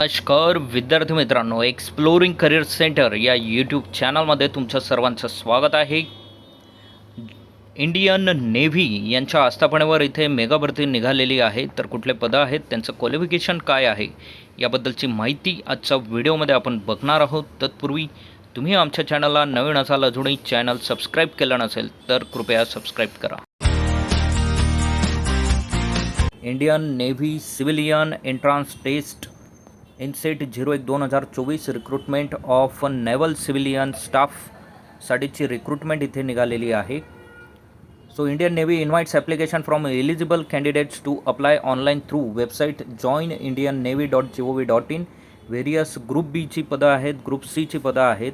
नमस्कार विद्यार्थी मित्रांनो एक्सप्लोरिंग करिअर सेंटर या यूट्यूब चॅनलमध्ये तुमचं सर्वांचं स्वागत आहे. इंडियन नेव्ही यांच्या आस्थापनेवर इथे मेगा भरती निघालेली आहे. तर कुठले पदं आहेत त्यांचं क्वालिफिकेशन काय आहे याबद्दलची माहिती आजच्या व्हिडिओमध्ये आपण बघणार आहोत. तत्पूर्वी तुम्ही आमच्या चॅनलला नवीन असाल अजूनही चॅनल सबस्क्राईब केलं नसेल तर कृपया सबस्क्राईब करा. Indian Navy civilian entrance test INCET zero एक दोन हजार चोवीस रिक्रुटमेंट ऑफ नेव्हल सिव्हिलियन स्टाफसाठीची रिक्रुटमेंट इथे निघालेली आहे. So Indian Navy invites application from eligible candidates to apply online through website join Indian Navy dot G O V dot in various group बीची पदं आहेत ग्रुप सीची पदं आहेत.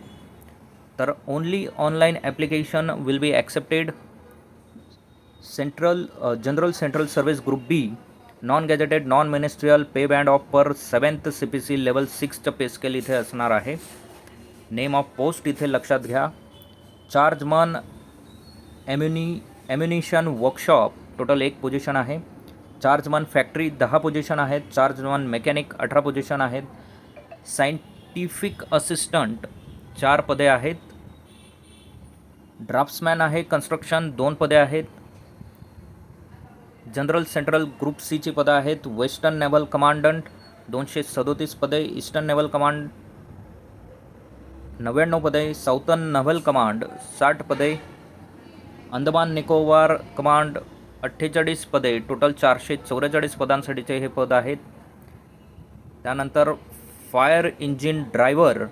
तर only online application will be accepted central general central service group B non gazetted non ministerial pay band of per seventh C P C level सिक्सचं pay scale असणार आहे. Name of post इथे लक्षात घ्या. Chargeman ॲम्युनी ammunition workshop total एक position आहे. Chargeman factory दहा position आहेत. चार्जमन मेकॅनिक अठरा पोझिशन आहेत. सायंटिफिक असिस्टंट चार पदे आहेत. ड्राफ्ट्समॅन आहे. कन्स्ट्रक्शन दोन पदे आहेत. जनरल सेंट्रल ग्रुप सीची पदं आहेत. वेस्टर्न नेव्हल कमांडंट दोनशे सदोतीस पदे ईस्टर्न नेव्हल कमांड नव्याण्णव पदे साऊथर्न नव्हल कमांड साठ पदे अंदमान निकोबार कमांड अठ्ठेचाळीस पदे टोटल चारशे चौवेचाळीस पदांसाठीचे हे पद आहेत. त्यानंतर फायर इंजिन ड्रायव्हर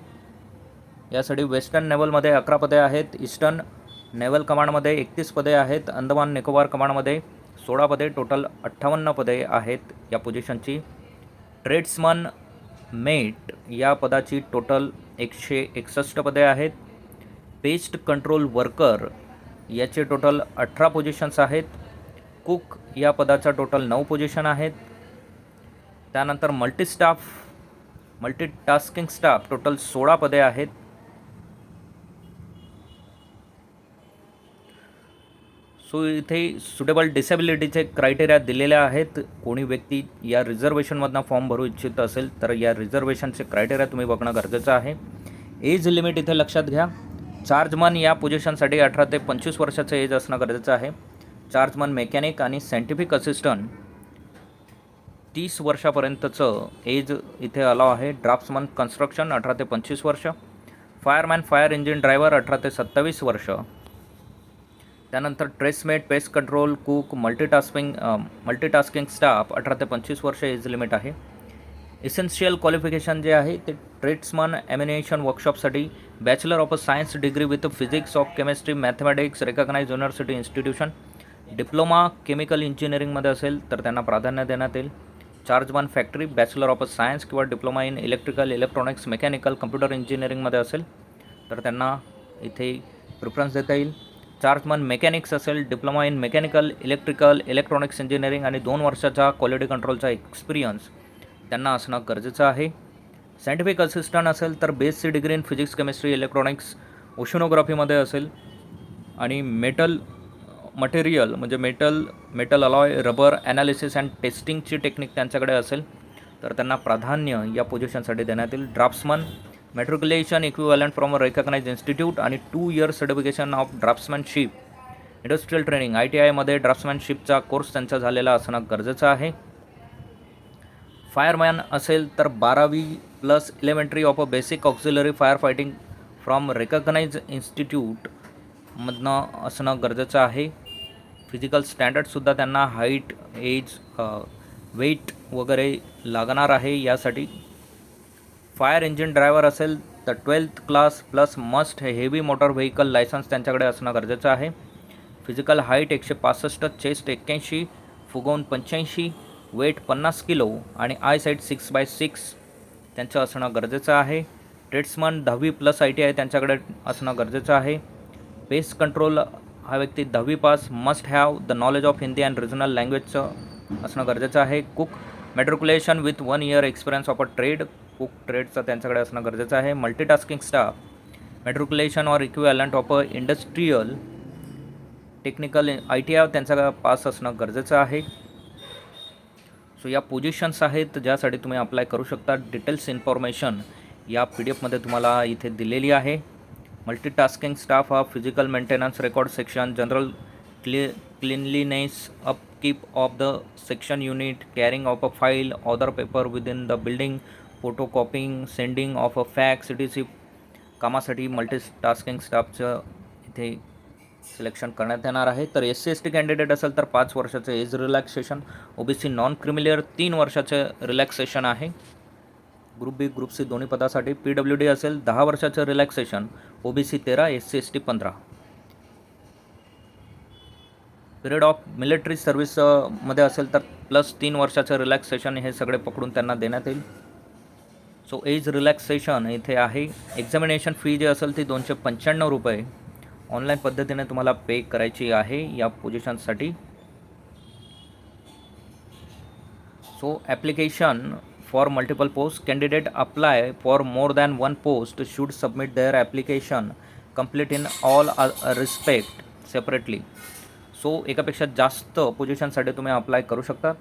यासाठी वेस्टर्न नेव्हलमध्ये अकरा पदे आहेत ईस्टर्न नेव्हल कमांडमध्ये एकतीस पदे आहेत अंदमान निकोबार कमांडमध्ये सोळा पदे टोटल अठ्ठावन्न पदे आहेत या पोझिशनची ट्रेड्समन मेट या पदाची टोटल एकशे एकसष्ट पदे आहेत. पेस्ट कंट्रोल वर्कर याचे टोटल अठरा पोझिशन्स आहेत. कुक या पदाचा टोटल नऊ पोझिशन आहेत. त्यानंतर मल्टीस्टाफ मल्टीटास्किंग स्टाफ टोटल सोळा पदे आहेत. सो इथे सुटेबल डिसेबिलिटीचे क्रायटेरिया दिलेले आहेत. कोणी व्यक्ती या रिझर्वेशनमधनं फॉर्म भरू इच्छित असेल तर या रिझर्वेशनचे क्रायटेरिया तुम्ही बघणं गरजेचं आहे. एज लिमिट इथे लक्षात घ्या. चार्जमन या पोझिशनसाठी अठरा ते पंचवीस वर्षाचं एज असणं गरजेचं आहे. चार्जमन मेकॅनिक आणि सायंटिफिक असिस्टंट तीस वर्षापर्यंतचं एज इथे अलाव आहे. ड्राफ्ट्समन कन्स्ट्रक्शन अठरा ते पंचवीस वर्ष. फायरमॅन फायर इंजिन ड्रायव्हर अठरा ते सत्तावीस वर्ष. त्यानंतर tradesman mate pest control cook multitasking multitasking staff अठरा ते पंचवीस वर्ष एज लिमिट आहे. इसेन्शियल क्वालिफिकेशन जे आहे ते tradesman ammunition वर्कशॉपसाठी bachelor of science degree with physics of chemistry mathematics recognise university institution diploma chemical इंजिनिअरिंगमध्ये असेल तर त्यांना प्राधान्य देण्यात येईल. Chargeman factory bachelor of science किंवा diploma in electrical electronics mechanical computer इंजिनिअरिंगमध्ये असेल तर त्यांना इथे प्रिफरन्स देता येईल. चार्जमन मेकॅनिक्स असेल diploma in mechanical electrical electronics engineering आणि दोन वर्षाचा क्वालिटी कंट्रोलचा एक्सपिरियन्स त्यांना असणं गरजेचं आहे. सायंटिफिक असिस्टंट असेल तर बेसची degree in physics chemistry electronics ओशनोग्राफीमध्ये असेल. आणि मेटल मटेरियल म्हणजे metal metal alloy rubber analysis and टेस्टिंगची technique त्यांच्याकडे असेल तर त्यांना प्राधान्य या पोझिशनसाठी देण्यात येईल. Draftsman matriculation equivalent from a recognise institute आणि two year certification of draftsmanship industrial training I T आयमध्ये ड्राफ्ट्समॅनशिपचा कोर्स त्यांचा झालेला असणं गरजेचं आहे. फायरमॅन असेल तर बारावी plus elementary of a basic auxiliary fire fighting from recognise इन्स्टिट्यूटमधनं असणं गरजेचं आहे. फिजिकल स्टँडर्डसुद्धा त्यांना हाईट एज वेट वगैरे लागणार आहे यासाठी फायर इंजिन ड्रायव्हर असेल तर twelfth class plus must heavy motor vehicle licence त्यांच्याकडे असणं गरजेचं आहे. फिजिकल हाईट एकशे पासष्ट चेस्ट एक्क्याऐंशी फुगवून पंच्याऐंशी वेट पन्नास किलो आणि eye sight six by six त्यांचं असणं गरजेचं आहे. ट्रेड्समन दहावी प्लस आय टी आय त्यांच्याकडे असणं गरजेचं आहे. पेस्ट कंट्रोल हा व्यक्ती दहावी pass must have the knowledge of Hindi and regional लँग्वेजचं असणं गरजेचं आहे. Cook matriculation with one year experience of a trade cook ट्रेडचा त्यांच्याकडे असणं गरजेचं आहे. Multitasking staff matriculation or equivalent of a industrial technical I T I त्यांचा pass असणं गरजेचं आहे. सो या पोझिशन्स आहेत ज्यासाठी तुम्ही अप्लाय करू शकता. डिटेल्स इन्फॉर्मेशन या पी डी एफमध्ये तुम्हाला इथे दिलेली आहे. Multitasking staff of physical maintenance record section general क्लि cleanliness upkeep of the section unit carrying of a file other paper within the building photo copying sending of a fax CTC T C कामासाठी multitasking स्टाफचं इथे selection करण्यात येणार आहे. तर S C S T candidate असेल तर पाच वर्षाचं age relaxation O B C non creamy layer तीन वर्षाचं रिलॅक्सेशन आहे. ग्रुप बी ग्रुप सी दोन्ही पदासाठी पी डब्ल्यू डी असेल दहा वर्षाचं रिलॅक्सेशन ओ बी सी तेरा एस सी एस टी पंधरा पिरियड ऑफ मिलिटरी सर्व्हिसमध्ये असेल तर प्लस तीन वर्षाचं रिलॅक्सेशन हे सगळे पकडून त्यांना देण्यात येईल. सो एज रिलॅक्सेशन इथे आहे. एक्झामिनेशन फी जी असेल ती दोनशे पंच्याण्णव रुपये. ऑनलाईन पद्धतीने तुम्हाला पे करायची आहे या पोझिशनसाठी so application for multiple post candidate apply for more than one post should submit their application complete in all respect separately so एकापेक्षा जास्त पोझिशनसाठी तुम्ही अप्लाय करू शकता.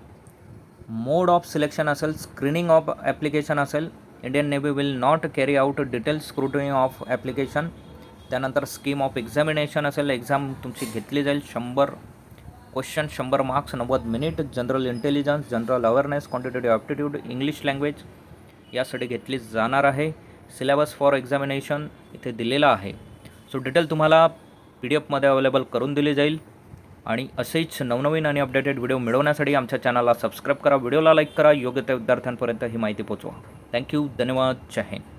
मोड ऑफ सिलेक्शन असेल स्क्रीनिंग ऑफ ॲप्लिकेशन असेल Indian Navy will not carry out detail scrutiny of application त्यानंतर scheme of examination असेल एक्झाम तुमची घेतली जाईल शंभर क्वेश्चन शंभर मार्क्स नव्वद minute general intelligence general awareness quantitative aptitude English language यासाठी घेतली जाणार आहे. सिलेबस फॉर एक्झामिनेशन इथे दिलेला आहे. सो डिटेल तुम्हाला पी डी एफमध्ये अवेलेबल करून दिली जाईल. आणि असेच नवनवीन आणि अपडेटेड व्हिडिओ मिळवण्यासाठी आमच्या चॅनलला सबस्क्राईब करा व्हिडिओला लाईक करा योग्य त्या विद्यार्थ्यांपर्यंत ही माहिती पोचवा थँक्यू धन्यवाद. जय हिंद.